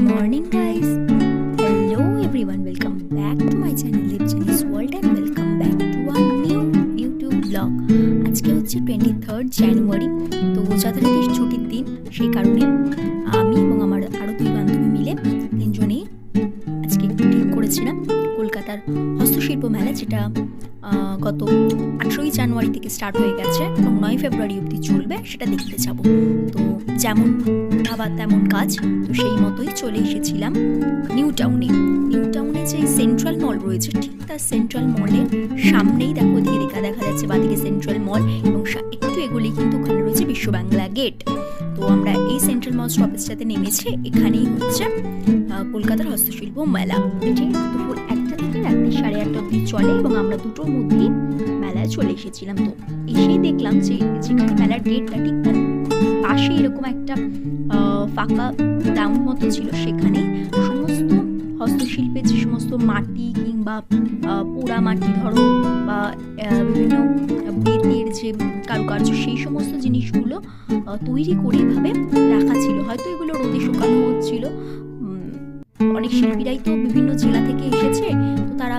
guys. Hello, everyone. Welcome back to my channel, Live Chinese World, and welcome back to our new YouTube vlog. আজকে হচ্ছে twenty third January তো যথারীতি ছুটির দিন সেই কারণে আমি এবং আমার আরও দুই বান্ধবী মিলে তিনজনেই আজকে একটু করেছিলাম কলকাতার হস্তশিল্প মেলা যেটা গত আঠেরোই জানুয়ারি থেকে স্টার্ট হয়ে গেছে এবং নয় ফেব্রুয়ারি অবধি চলবে সেটা দেখতে যাব তো যেমন ভাবা তেমন কাজ, তো সেই মতোই চলে এসেছিলাম নিউ টাউনে। নিউ টাউনে যে সেন্ট্রাল মল রয়েছে, ঠিক তার সেন্ট্রাল মলের সামনেই দেখো ওদিকে দেখা দেখা যাচ্ছে, বাদিকে সেন্ট্রাল মল এবং একটু এগোলেই কিন্তু ওখানে রয়েছে বিশ্ব বাংলা গেট তো আমরা এই সেন্ট্রাল মল স্টপেজটাতে নেমেছি, এখানেই হচ্ছে কলকাতার হস্তশিল্প মেলা। এটি দুপুর একটা থেকে রাত্রি সাড়ে আটটা অবধি চলে এবং আমরা দুটোর মধ্যেই মেলায় চলে এসেছিলাম। তো এসেই দেখলাম যে যেখানে মেলার ডেটটা ঠিক তার পাশে এরকম একটা ফাঁকা গ্রাউন্ড মতো ছিল সেখানে। সমস্ত হস্তশিল্পের যে সমস্ত মাটি কিংবা পোড়া মাটি ধরো বা বিভিন্ন বেতের যে কারুকার্য, সেই সমস্ত জিনিসগুলো তৈরি করে এভাবে রাখা ছিল। হয়তো এগুলো রোদে শুকানো হচ্ছিল। অনেক শিল্পীরাই তো বিভিন্ন জেলা থেকে এসেছে, তো তারা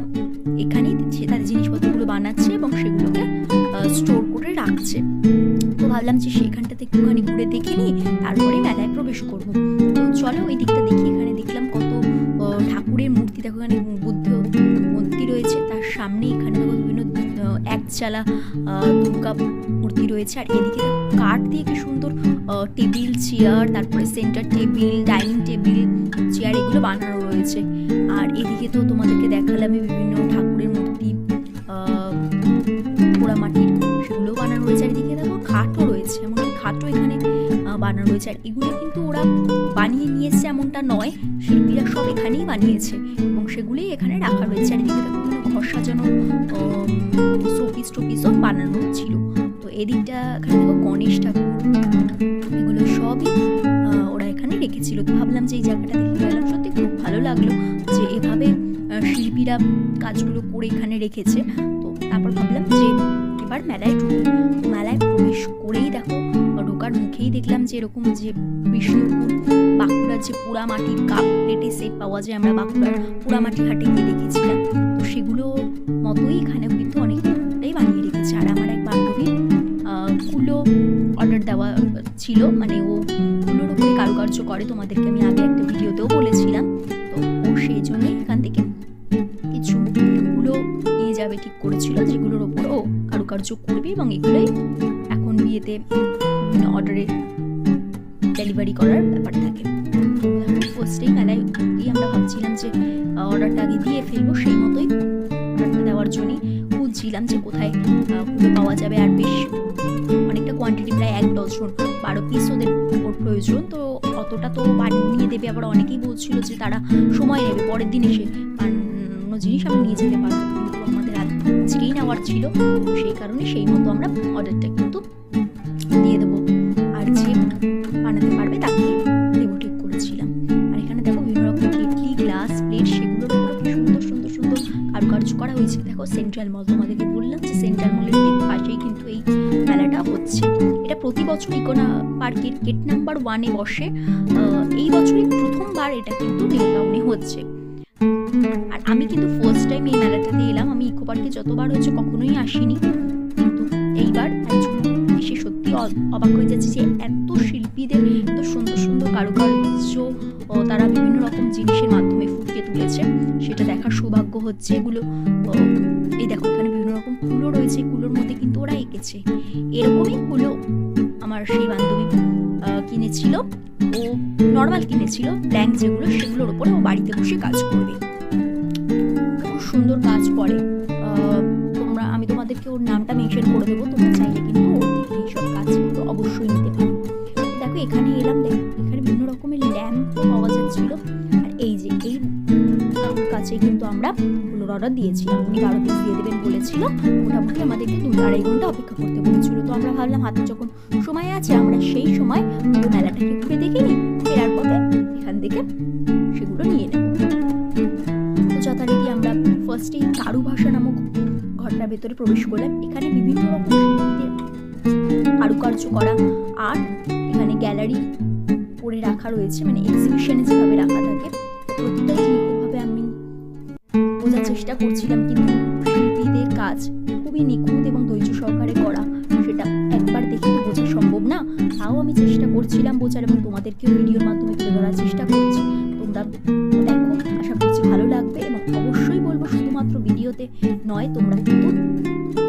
এখানেই তাদের জিনিসপত্রগুলো বানাচ্ছে এবং সেগুলোকে স্টোর করে রাখছে। ভাবলাম যে সেইখানটাতে একটুখানি ঘুরে দেখে নিই, তারপরে মেলায় প্রবেশ করব। তো চলো ওই দিকটা দেখি, এখানে দেখলাম কত ঠাকুরের মূর্তি, দেখো এখানে বুদ্ধ মূর্তি রয়েছে, তার সামনে এখানে দেখো বিভিন্ন একচালা দুর্গা মূর্তি রয়েছে, আর এদিকে কাঠ দিয়ে কি সুন্দর টেবিল, চেয়ার, তারপরে centre table, dining table, chair এগুলো বানানো রয়েছে। আর এদিকে তো তোমাদেরকে দেখালাম বিভিন্ন ঠাকুরের এদিকে দেখো খাটও রয়েছে, এমনকি খাটও এখানে বানানো রয়েছে। আর এগুলো কিন্তু ওরা বানিয়ে নিয়েছে এমনটা নয়, শিল্পীরা সব এখানেই বানিয়েছে এবং সেগুলোই এখানে রাখা রয়েছে। আর এদিকে দেখো ঘর সাজানো শোপিস টোপিসও বানানো ছিল। তো এদিকটা এখানে দেখো গণেশ ঠাকুর, এগুলো সবই ওরা এখানে রেখেছিল। তো ভাবলাম যে এই জায়গাটা দেখে গেলাম, সত্যি খুব ভালো লাগল যে এভাবে শিল্পীরা কাজগুলো করে এখানে রেখেছে। তো তারপর ভাবলাম যে এবার মেলায় ঢুকি। মেলায় প্রবেশ করেই দেখো ঢোকার মুখেই দেখলাম যে এরকম যে বিষ্ণুপুর, বাঁকুড়ার যে পোড়া মাটির কাপ প্লেটে সেট পাওয়া যায় আমরা বাঁকুড়ার পোড়া মাটি হাটে গিয়ে দেখেছিলাম। তো সেগুলো মতোই এখানে কিন্তু অনেকটাই বানিয়ে রেখেছে। আর আমার এক বান্ধবী কুলো অর্ডার দেওয়া ছিল মানে ও উপরে কারুকার্য করে, তোমাদেরকে আমি আগে একটা ভিডিওতেও বলেছিলাম। তো ও সেই জন্যই এখান থেকে কিছু কুলো নিয়ে যাবে ঠিক করেছিল, যেগুলোর ওপর ও কারুকার্য করবে এবং এগুলোই বিয়েতে অর্ডারে ডেলিভারি করার ব্যাপার থাকে। ফার্স্টেই মেলায় আমরা ভাবছিলাম যে অর্ডারটা আগে দিয়ে ফেলব, সেই মতোই অর্ডারটা দেওয়ার জন্যই খুঁজছিলাম যে কোথায় কুলো পাওয়া যাবে। আর বেশ অনেকটা কোয়ান্টিটি প্রায় এক ডজন বারো পিস ওদের ওর প্রয়োজন। তো অতটা তো বানিয়ে দেবে। আবার অনেকেই বলছিল যে তারা সময় নেবে, পরের দিন এসে বানানো জিনিস আমি নিয়ে যেতে পারব। কিন্তু আমাদের আজকেই নেওয়ার ছিল, সেই কারণে সেই মতো আমরা অর্ডারটা কিন্তু সেন্ট্রাল মল, তোমাদেরকে বললাম যে সেন্ট্রাল মলের ঠিক পাশেই কিন্তু এই মেলাটা হচ্ছে। এটা প্রতি বছর ইকোনা পার্কের গেট নাম্বার ওয়ানে বসে। এই বছরই প্রথমবার এটা কিন্তু নিউ হচ্ছে। আর আমি কিন্তু ফার্স্ট টাইম এই মেলাটাতে এলাম। আমি ইকো পার্কে যতবার হয়েছে কখনোই আসিনি। কিন্তু এইবার এসে সত্যি অবাক হয়ে যাচ্ছে যে এত শিল্পীদের, এত সুন্দর সুন্দর কারুকার্য তারা বিভিন্ন রকম জিনিসের মাধ্যমে ফুটিয়ে তুলেছে। সেটা দেখার সৌভাগ্য হচ্ছে এগুলো। এই দেখো, এখানে বিভিন্ন রকম কুলো রয়েছে কুলোর মধ্যে কিন্তু ওরা এঁকেছে। এরকমই কুলো আমার সেই বান্ধবী কিনেছিল। ও নর্মাল কিনেছিল ব্ল্যাঙ্ক যেগুলো, সেগুলোর ওপরে ও বাড়িতে বসে কাজ করবে। খুব সুন্দর কাজ করে। তোমরা, আমি তোমাদেরকে ওর নামটা মেনশন করে দেবো, তোমরা চাইলে কিন্তু ওর থেকে এইসব কাজ কিন্তু অবশ্যই নিতে পারো। দেখো, এখানে এলাম, দেখো, এখানে বিভিন্ন রকমের ল্যাম্প পাওয়া যাচ্ছিল। কাকুর কাছে কিন্তু আমরা ফুলোর অর্ডার দিয়েছিলাম উনি বারো পিস দিয়ে দেবেন বলেছিল। মোটামুটি আমাদেরকে দু আড়াই ঘণ্টা অপেক্ষা করতে বলেছিল। তো আমরা ভাবলাম, হাতে যখন সময় আছে, আমরা সেই সময় পুরো মেলাটাকে ঘুরে নিই। ফেরার পথে এখান থেকে সেগুলো নিয়ে নেব। যথারীতি আমরা ফার্স্টেই চারু ভাষা নামক ঘরটার ভেতরে প্রবেশ করলাম। এখানে বিভিন্ন কারুকার্য করা আর এখানে গ্যালারি করে রাখা রয়েছে। মানে এক্সিবিশনে যেভাবে রাখা থাকে চেষ্টা করছিলাম কিন্তু শিল্পীদের কাজ খুবই নিখুঁত এবং ধৈর্য সহকারে করা, সেটা একবার দেখে তো বোঝা সম্ভব না। তাও আমি চেষ্টা করছিলাম বোঝার এবং তোমাদেরকেও ভিডিওর মাধ্যমে তুলে ধরার চেষ্টা করছি। তোমরা দেখো, আশা করছি ভালো লাগবে এবং অবশ্যই বলব শুধুমাত্র ভিডিওতে নয়, তোমরা কিন্তু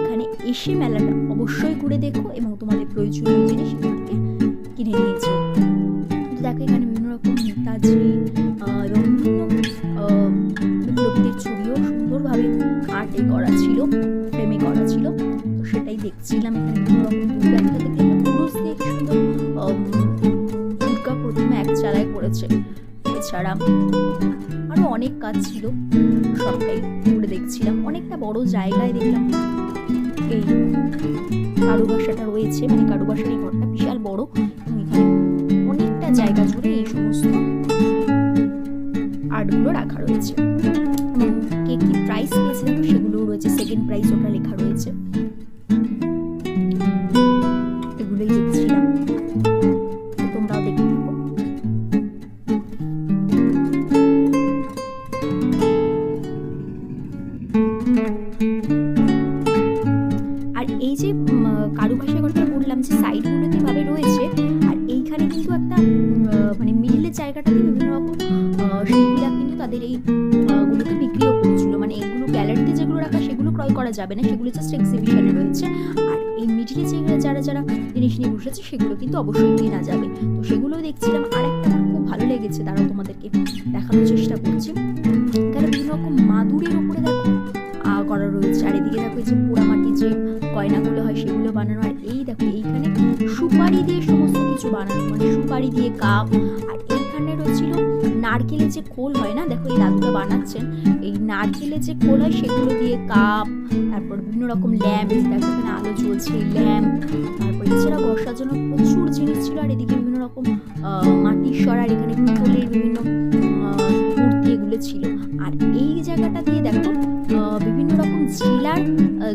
এখানে এসে মেলাটা অবশ্যই ঘুরে দেখো এবং তোমাদের প্রয়োজনীয় জিনিস কিনে নিয়েছো তো করেছে এছাড়া আরও অনেক কাজ ছিল। সবটাই ঘুরে দেখছিলাম। অনেকটা বড় জায়গায় দেখলাম। এই কারুবাসাটা রয়েছে। মানে কারুবাসার এই ঘরটা বিশাল বড়। অনেকটা জায়গা জুড়ে এই সমস্ত আর্টগুলো রাখা রয়েছে। কে কি প্রাইস পেয়েছে দেখো সেগুলোও রয়েছে। সেকেন্ড প্রাইস ওটা যাবে না, সেগুলো জাস্ট এক্সিবিশনে রয়েছে। আর এই মিডিলে যে যারা যারা জিনিস নিয়ে বসেছে, সেগুলো কিন্তু অবশ্যই কেনা যাবে। তো সেগুলো দেখছিলাম, আর একটা খুব ভালো লেগেছে তারাও তোমাদেরকে দেখানোর চেষ্টা করছি। এখানে বিভিন্ন রকম মাদুরের উপরে দেখো করা রয়েছে। আর এদিকে দেখো যে পোড়ামাটির যে গয়নাগুলো হয়, সেগুলো বানানো। আর এই দেখো, এইখানে সুপারি দিয়ে সমস্ত কিছু বানানো। মানে সুপারি দিয়ে কাপ, আর এইখানে রয়েছিল নারকেলের যে খোল হয় না, দেখো এই দাদুটা বানাচ্ছেন, এই নারকেলের যে খোল হয় সেগুলো দিয়ে কাপ, তারপর বিভিন্ন রকম ল্যাম্প, দেখো এখানে আলো জ্বলছে, ল্যাম্প, তারপর এছাড়া বসার জন্য প্রচুর জিনিস ছিল, আর এদিকে বিভিন্ন রকম মাটির সর আর এখানে পিতলের বিভিন্ন মূর্তি এগুলো ছিল। আর এই জায়গাটা দিয়ে দেখো বিভিন্ন রকম জেলার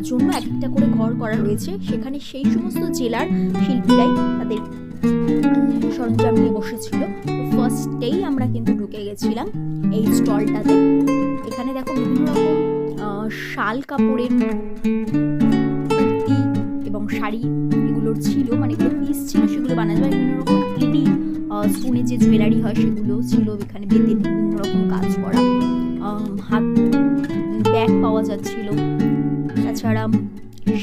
জন্য এক একটা করে ঘর করা রয়েছে সেখানে সেই সমস্ত জেলার শিল্পীরাই তাদের সরঞ্জাম নিয়ে বসেছিল। ফার্স্টেই আমরা কিন্তু ঢুকে গেছিলাম এই স্টলটাতে। এখানে দেখো বিভিন্ন রকম শাল কাপড়ের এবং শাড়ি এগুলোর ছিল মানে এগুলো পিস ছিল সেগুলো বানানো যায় বিভিন্ন রকম ইডি স্টোনের যে জুয়েলারি হয় সেগুলো ছিল। এখানে বেতের বিভিন্ন রকম কাজ করা। হাত, ব্যাগ পাওয়া যাচ্ছিল। তাছাড়া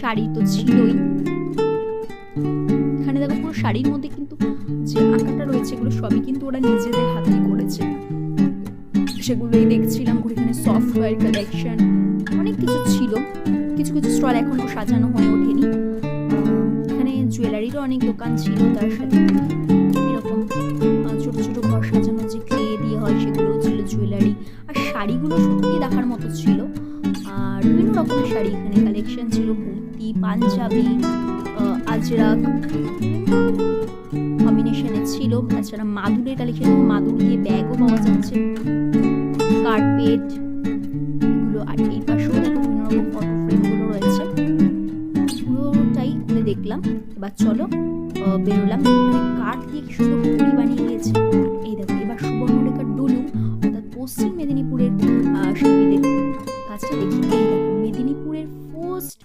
শাড়ি তো ছিলই। এখানে দেখো পুরো শাড়ির মধ্যে কিন্তু যে আঁকাটা রয়েছে, এগুলো সবই কিন্তু ওরা নিজেদের হাতেই করেছে। সেগুলোই দেখছিলাম এখানে সফটওয়্যার কালেকশন অনেক কিছু ছিল। কিছু কিছু স্টল এখনও সাজানো হয়ে ওঠেনি। এখানে জুয়েলারিরও অনেক দোকান ছিল, তার সাথে এরকম ছোট ছোট ঘর সাজানো যে ক্লে দিয়ে হয় সেগুলোও ছিল জুয়েলারি আর শাড়িগুলো সত্যি দেখার মতো ছিল। আর বিভিন্ন রকমের শাড়ি এখানে কালেকশন ছিল, কুর্তি, পাঞ্জাবি আজরাক। কম্বিনেশনে ছিল। তাছাড়া মাদুরের কালেকশন মাদুর দিয়ে ব্যাগও পাওয়া যাচ্ছে। কার্পেট এগুলো আর এই পাশেও বিভিন্ন রকম ফটো ফ্রেমগুলো রয়েছে। পুরোটাই ঘুরে দেখলাম। এবার চলো বেরোলাম। কাঠ দিয়ে কি সুন্দর বানিয়ে দিয়েছে। এই দেখো, এবার সুবর্ণরেখার ডুলুম অর্থাৎ পশ্চিম মেদিনীপুরের শিল্পীদের। কাজটা দেখি, এই দেখো, মেদিনীপুরের ফার্স্ট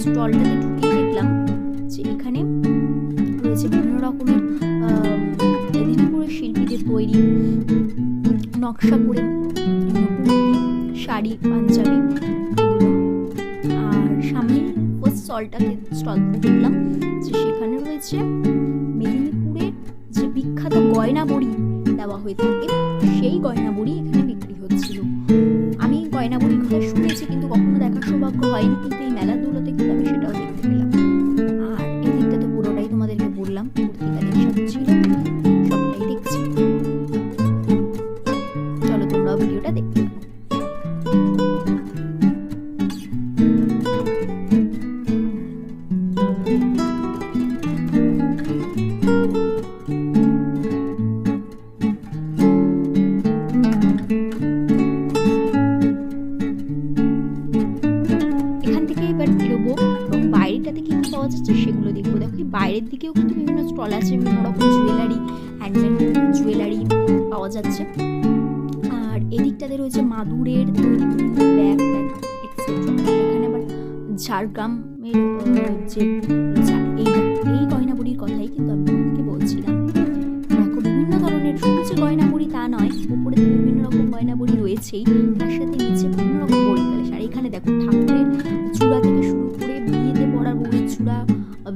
স্টলটাতে নকশা করে শাড়ি, পাঞ্জাবি আর সামনে ফার্স্ট স্টলটাতে স্টল দেখলাম, যে সেখানে রয়েছে মেদিনীপুরের যে বিখ্যাত গয়না বড়ি দেওয়া হয়ে থাকে, সেই গয়না বড়ি এখানে বিক্রি হচ্ছিল। আমি গয়না বড়ির কথা শুনেছি, কিন্তু কখনো দেখার সৌভাগ্য হয়নি, কিন্তু এই মেলাগুলোতে কিন্তু ভিডিওটা দেখতে পাওয়া যাচ্ছে সেগুলো দেখব। দেখো বাইরের দিকেও বিভিন্ন স্টল আছে, বিভিন্ন রকম জুয়েলারি হ্যান্ডমেড জুয়েলারি পাওয়া যাচ্ছে। এদিকটাতে রয়েছে মাদুরের ব্যাগ এখানে আবার ঝাড়গ্রামের যে এই এই গয়নাবড়ির কথাই কিন্তু আমি তোমাদেরকে বলছিলাম। দেখো, বিভিন্ন ধরনের শুধু যে গয়নাবড়ি, তা নয়, উপরে তো বিভিন্ন রকম গয়নাবড়ি রয়েছেই, তার সাথে নিচে বিভিন্ন রকম কালেকশন আর এখানে দেখো, ঠাকুরের চূড়া থেকে শুরু করে বিয়েতে পড়ার বউয়ের চূড়া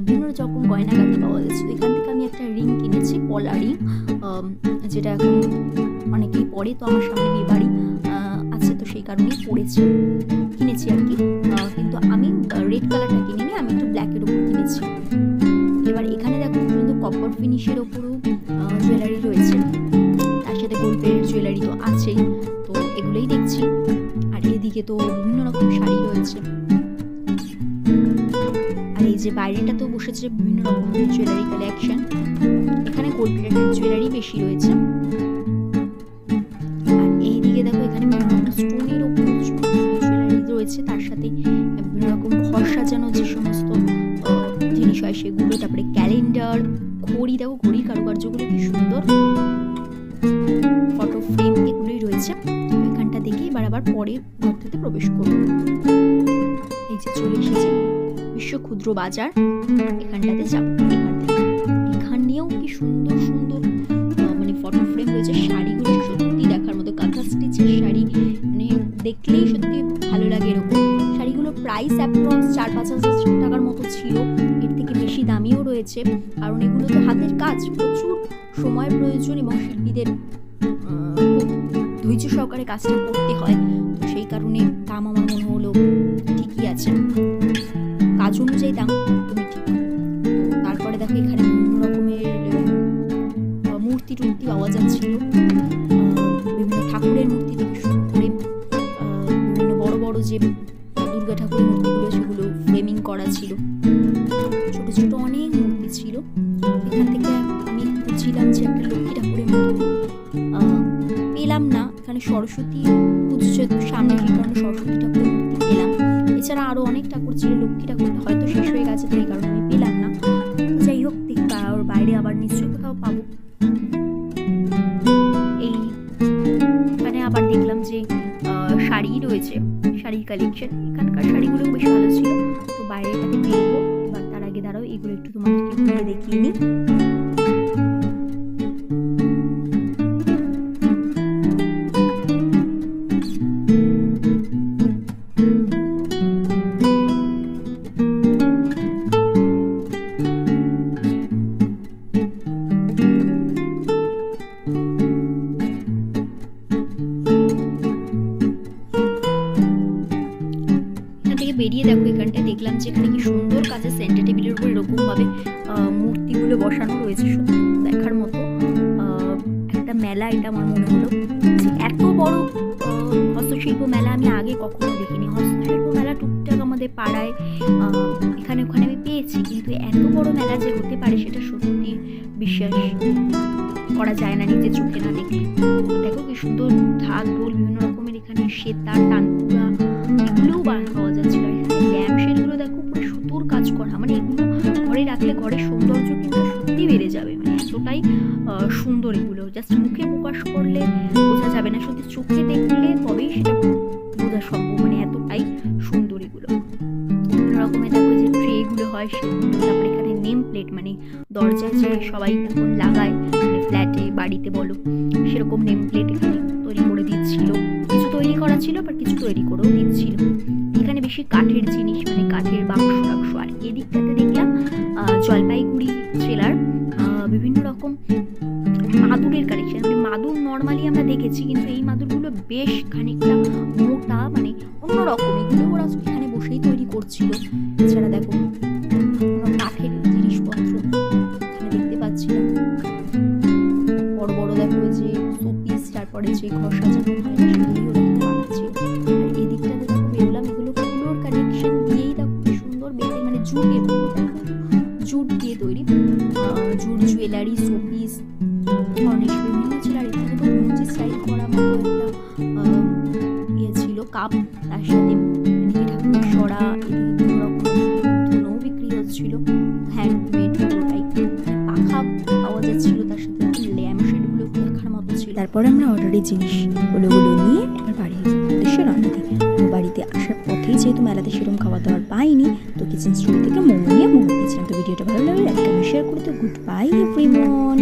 বিভিন্ন রকম গয়নাগাটি পাওয়া যাচ্ছে এখান থেকে আমি একটা রিং কিনেছি, পলা রিং যেটা এখন অনেকেই পরে তো আমার সামনে বিয়ে বাড়ি আছে, তো সেই কারণেই পড়েছি, কিনেছি আর কি। কিন্তু আমি রেড কালারটা কিনিনি, আমি একটু ব্ল্যাকের ওপর কিনেছি। এবার এখানে দেখো, কিন্তু কপার ফিনিশের ওপরও জুয়েলারি রয়েছে। তার সাথে গোল্ডের জুয়েলারি তো আছেই, তো এগুলোই দেখছি। আর এদিকে তো বিভিন্ন রকম শাড়ি রয়েছে। আর এই যে বাইরেটাতেও বসেছে বিভিন্ন রকমের জুয়েলারি কালেকশন এখানে গোল্ড জুয়েলারি বেশি রয়েছে। স্টোনের ওপর জুয়েলারি রয়েছে তার সাথে বিভিন্ন রকম ঘর সাজানো যে সমস্ত জিনিস হয় সেগুলো তারপরে ক্যালেন্ডার ঘড়ি দেখো ঘড়ির কারুকার্যগুলো কি সুন্দর ফটো ফ্রেম এগুলোই রয়েছে এখানটা দেখে এবার আবার পরের ঘরটাতে প্রবেশ করব এই যে চলে এসেছে বিশ্ব ক্ষুদ্র বাজার, এখানটাতে যাব। পাঁচ হাজার টাকার মতো ছিল। এর থেকে বেশি দামিও রয়েছে। কারণ এগুলো তো হাতের কাজ, প্রচুর সময় প্রয়োজন এবং শিল্পীদের ধৈর্য সহকারে কাজটা করতে হয়। তো সেই কারণে দাম আমার মনে হলো ঠিকই আছে। কাজ অনুযায়ী দাম একদমই ঠিক তারপরে দেখো এখানে বিভিন্ন রকমের মূর্তি টুর্তি পাওয়া যাচ্ছিল। বিভিন্ন ঠাকুরের মূর্তি থেকে শুরু করে বিভিন্ন বড় বড় যে দুর্গা ঠাকুরের মূর্তিগুলো সেগুলো ফ্রেমিং করা ছিল। ছোট ছোট অনেক মূর্তি ছিল। এখান থেকে আমি খুঁজছিলাম যে একটা লক্ষ্মী ঠাকুরের মূর্তি পেলাম না। এখানে সরস্বতী পুজো যেহেতু সামনে সেই কারণে সরস্বতী ঠাকুরের মূর্তি পেলাম। এছাড়া আরও অনেক ঠাকুর ছিল লক্ষ্মী ঠাকুর। হয়তো শেষ হয়ে গেছে তো দেখিনি হস্তশিল্প মেলা টুকটাক আমাদের পাড়ায় এখানে ওখানে আমি পেয়েছি, কিন্তু এত বড় মেলা যে হতে পারে সেটা সত্যি বিশ্বাস করা যায় না নিজের চোখে না দেখলে। দেখো কি সুন্দর ঢাক ঢোল, বিভিন্ন রকমের এখানে সেতার তানপুরা, এগুলোও বানানো পাওয়া যাচ্ছিল। ল্যাম্প শেডগুলো দেখো পুরো সুতোর কাজ করা মানে এগুলো ঘরে রাখলে ঘরের সৌন্দর্য কিন্তু সত্যি বেড়ে যাবে মানে এতটাই সুন্দর এগুলো। জাস্ট সেগুলো তারপরে এখানে নেম প্লেট মানে দরজায় যে সবাই এখন লাগায় মানে ফ্ল্যাটে বাড়িতে বলো। সেরকম নেম প্লেট এখানে তৈরি করে দিচ্ছিল। কিছু তৈরি করা ছিল আবার কিছু তৈরি করেও দিচ্ছিল। এখানে বেশি কাঠের জিনিস মানে কাঠের বাক্স টাক্স, আর এদিকটাতে দেখলাম জলপাইগুড়ি জেলার বিভিন্ন রকম মাদুরের কালেকশন মানে মাদুর নর্মালি আমরা দেখেছি, কিন্তু এই মাদুরগুলো বেশ খানিকটা মোটা মানে অন্যরকম। এগুলো ওরা এখানে বসেই তৈরি করছিল। এছাড়া দেখো যে ঘর সাজানো হয় পাচ্ছি আর এদিকটাতে দেখো ফুলোর কানেকশন দিয়েই দেখো সুন্দর বেঁধে মানে জুটের জুট দিয়ে তৈরি। জুট জুয়েলারি শোপিস অনেক বিভিন্ন ছিল। আর এখানে তো স্টাইল করা মতো একটা ইয়ে ছিল কাপ তার সাথে এদিকে সরা, এদিকে তারপর আমরা অর্ডারি জিনিস ওগুলো নিয়ে এবার বাড়ি উদ্দেশ্যে রওনা দিই বাড়িতে আসার পথেই যেহেতু মেলাতে সেরকম খাওয়া দাওয়ার পাইনি, তো কিচেন স্টোর থেকে মোমো নিয়ে মোমো খেয়েছিলাম তো ভিডিওটা ভালো লাগলে লাইক শেয়ার করতে গুড বাই এভরিওয়ান